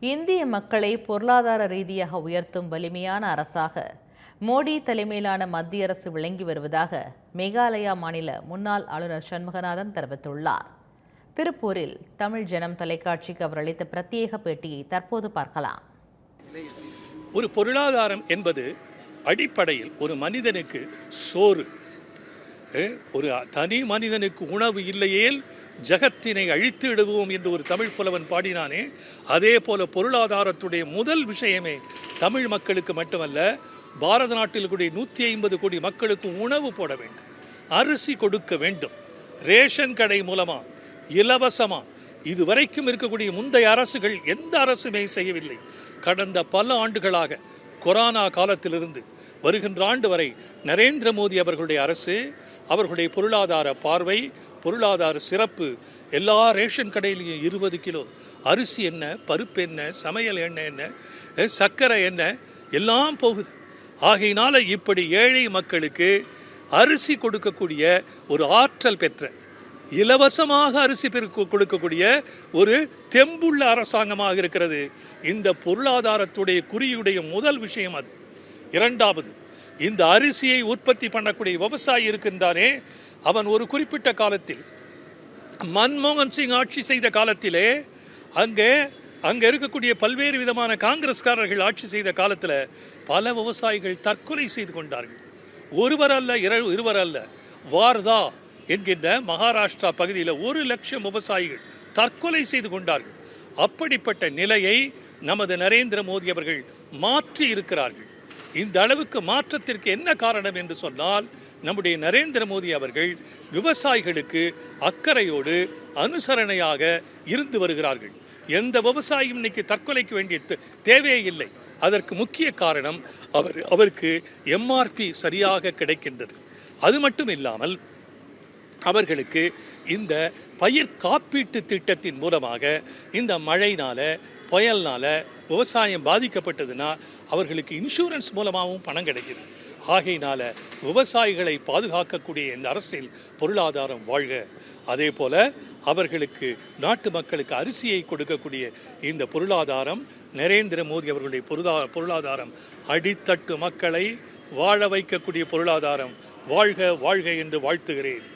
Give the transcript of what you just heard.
இந்திய மக்களை பொருளாதார ரீதியாக உயர்த்தும் வலிமையான அரசாக மோடி தலைமையிலான மத்திய அரசு விளங்கி வருவதாக மேகாலயா மாநில முன்னாள் ஆளுநர் சண்முகநாதன் தெரிவித்துள்ளார். திருப்பூரில் தமிழ் ஜனம் தொலைக்காட்சிக்கு அவர் அளித்த பிரத்யேக பேட்டியை தற்போது பார்க்கலாம். ஒரு பொருளாதாரம் என்பது அடிப்படையில் ஒரு மனிதனுக்கு சோறு. ஒரு தனி மனிதனுக்கு உணவு இல்லையேல் ஜகத்தினை அழித்து விடுவோம் என்று ஒரு தமிழ் புலவன் பாடினானே அதே போல பொருளாதாரத்துடைய முதல் விஷயமே தமிழ் மக்களுக்கு மட்டுமல்ல பாரத நாட்டில் கூடிய நூற்றி ஐம்பது கோடி மக்களுக்கு உணவு போட வேண்டும் அரிசி கொடுக்க வேண்டும் ரேஷன் கடை மூலமா இலவசமா. இதுவரைக்கும் இருக்கக்கூடிய முந்தைய அரசுகள் எந்த அரசுமே செய்யவில்லை. கடந்த பல ஆண்டுகளாக கொரோனா காலத்திலிருந்து வருகின்ற ஆண்டு வரை நரேந்திர மோடி அவர்களுடைய அரசு அவர்களுடைய பொருளாதார பார்வை பொருளாதார சிறப்பு எல்லா ரேஷன் கடையிலையும் இருபது கிலோ. அரிசி என்ன பருப்பு என்ன சமையல் எண்ணெய் என்ன சர்க்கரை என்ன எல்லாம் போகுது. ஆகையினால இப்படி ஏழை மக்களுக்கு அரிசி கொடுக்கக்கூடிய ஒரு ஆற்றல் பெற்ற இலவசமாக அரிசி கொடுக்கக்கூடிய ஒரு தெம்புள்ள அரசாங்கமாக இருக்கிறது. இந்த பொருளாதாரத்துடைய குறியுடைய முதல் விஷயம் அது. இரண்டாவது இந்த அரிசியை உற்பத்தி பண்ணக்கூடிய விவசாயி இருக்கின்றானே அவன் ஒரு குறிப்பிட்ட காலத்தில் மன்மோகன் சிங் ஆட்சி செய்த காலத்திலே அங்கே அங்கே இருக்கக்கூடிய பல்வேறு விதமான காங்கிரஸ்காரர்கள் ஆட்சி செய்த காலத்தில் பல விவசாயிகள் தற்கொலை செய்து கொண்டார்கள். ஒருவர் அல்ல இரு- இருவர் அல்ல வார்தா என்கின்ற மகாராஷ்டிரா பகுதியில் ஒரு லட்சம் விவசாயிகள் தற்கொலை செய்து கொண்டார்கள். அப்படிப்பட்ட நிலையை நமது நரேந்திர மோடி அவர்கள் மாற்றி இருக்கிறார்கள். இந்த அளவுக்கு மாற்றத்திற்கு என்ன காரணம் என்று சொன்னால் நம்முடைய நரேந்திர மோடி அவர்கள் விவசாயிகளுக்கு அக்கறையோடு அனுசரணையாக இருந்து வருகிறார்கள். எந்த விவசாயியும் இன்னைக்கு தற்கொலைக்கு வேண்டிய தேவையே இல்லை. அதற்கு முக்கிய காரணம் அவர் அவருக்கு எம்ஆர்பி சரியாக கிடைக்கின்றது. அது மட்டும் இல்லாமல் அவர்களுக்கு இந்த பயிர் காப்பீட்டு திட்டத்தின் மூலமாக இந்த மழையினால் புயல்னால் விவசாயம் பாதிக்கப்பட்டதுன்னா அவர்களுக்கு இன்சூரன்ஸ் மூலமாகவும் பணம் கிடைக்கிது. ஆகையினால விவசாயிகளை பாதுகாக்கக்கூடிய இந்த அரசியல் பொருளாதாரம் வாழ்க. அதே போல அவர்களுக்கு நாட்டு மக்களுக்கு அரிசியை கொடுக்கக்கூடிய இந்த பொருளாதாரம் நரேந்திர மோடி அவர்களுடைய பொருளா பொருளாதாரம். அடித்தட்டு மக்களை வாழ வைக்கக்கூடிய பொருளாதாரம். வாழ்க வாழ்க என்று வாழ்த்துகிறேன்.